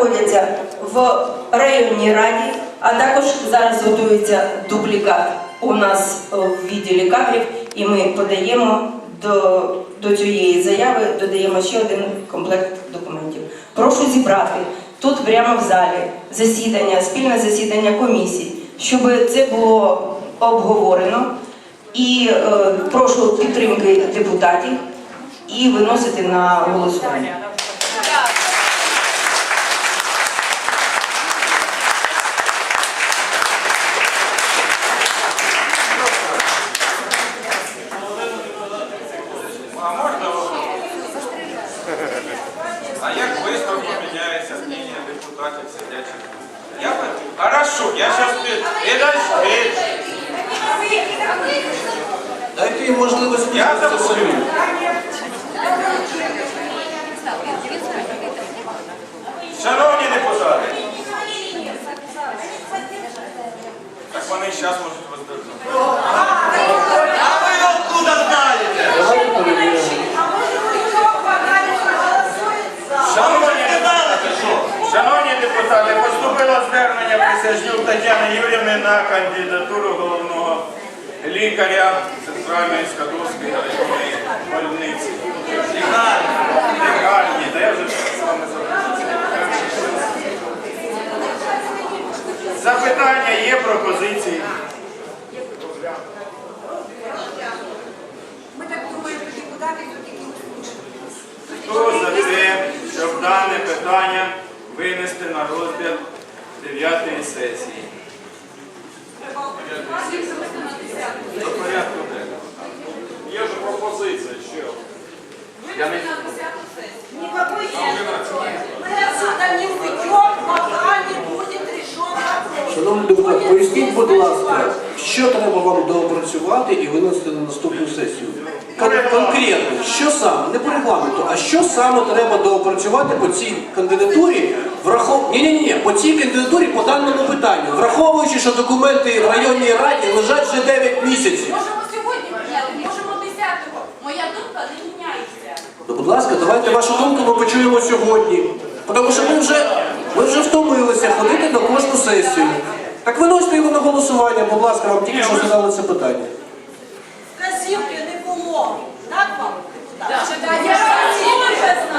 знаходяться в районній раді, а також зараз готується дублікат у нас е, в відділі кадрів, і ми подаємо до, до цієї заяви, додаємо ще один комплект документів. Прошу зібрати тут прямо в залі засідання, спільне засідання комісій, щоб це було обговорено. І е, прошу підтримки депутатів і виносити на голосування. А можна А як швидко поміняється мнення депутатів сидячих? Я б- Хорошо, я зараз під... Підожди. Дайте їм можливість Я самим. Шановні депутати. Так вони зараз можуть воздержати. А ви откуда знаєте? Давайте перевіримо. Шановні Сказали чи що? Шановні депутати, поступило звернення Присяжнюк Тетяни Юрівни на кандидатуру головного лікаря Центральної Скадовської больниці. Лікарні, де я вже з вами. Запитання є, пропозиції. Хто за те, щоб дане питання винести на розгляд 9 сесії? До порядку денного. Є ж пропозиція ще. Никакой нет. Мы отсюда не уйдем, пока не будет. Шановні депутати, поясніть, будь ласка, що треба вам доопрацювати і винести на наступну сесію? Кон- Конкретно, що саме, не по регламенту, а що саме треба доопрацювати по цій кандидатурі, врахов... ні, ні, ні, по цій кандидатурі по даному питанню, враховуючи, що документи в районній раді лежать вже 9 місяців. Можемо сьогодні прийняти, можемо 10-го. Моя думка не міняється. Ну, будь ласка, давайте вашу думку ми почуємо сьогодні. Тому що ми вже, ми вже втомилися ходити на кожну сесію. Так виносьте його на голосування, будь ласка, вам тільки що задали це питання. Вказівки не було. Так вам, депутати? Я вже знаю.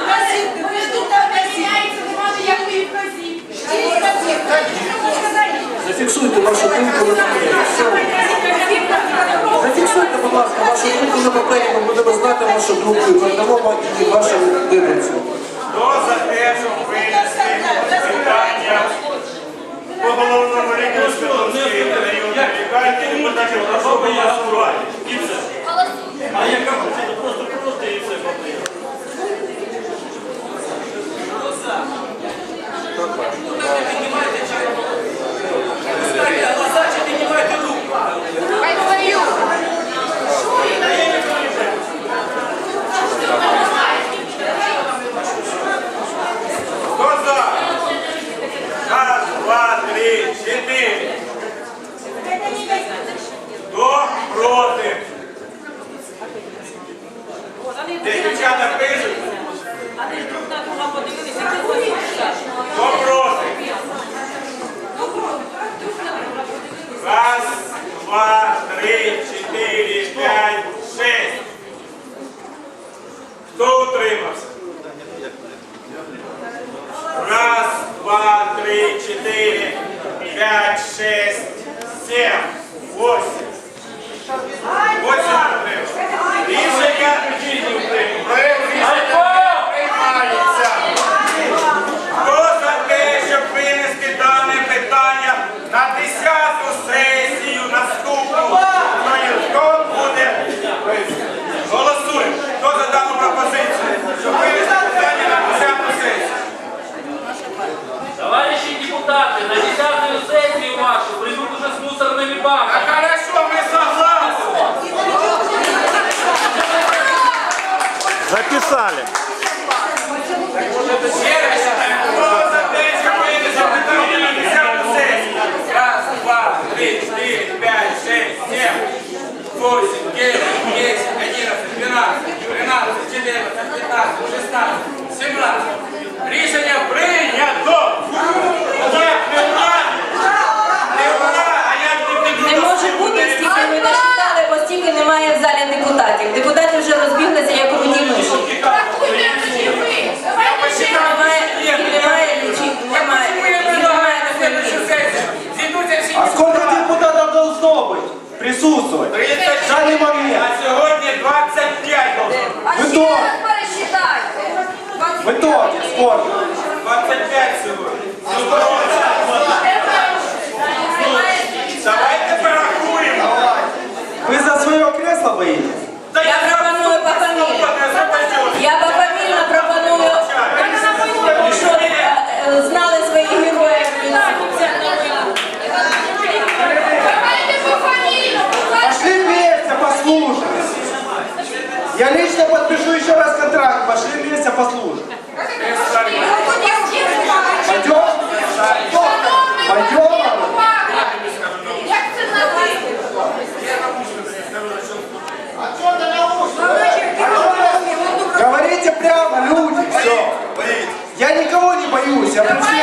Вказівки, ви ж тут Не вказівки. міняється, немає ніякої вказівки. Всі вказівки. Зафіксуйте вашу думку на папері. Зафіксуйте, будь ласка, вашу думку на папері, ми будемо знати вашу думку і передамо і вашим виборцям. Хто за те, щоб винести питання по головному лікарю Святовської районної лікарні, депутатів прошу голосувати. І все. А яка це просто просто і все потрібно. Хай свою. Хто за? Раз, два, три, чотири. Хто проти? Де дівчата пишуть? Хто проти? Раз, два, три, чотири, п'ять, шесть. Хто утримався? Раз, два, три, четыре, пять, шесть, семь, восемь. Сесію? Раз, два, три, четыре, пять, шесть, семь, восемь, Итоге сколько? 25 сьогодні. Давайте порахуємо. Вы за свое кресло боитесь? Та Я пропоную по пофамільно. Я пофамільно пропоную, щоб е, е, знали своїх героїв. По. Пошли вместе послушать. Я лично подпишу еще раз контракт. Пошли вместе послушать. Пойдем? Пойдем? Як це на ви? Говорите прямо, люди, все. Я никого не боюсь, я пришли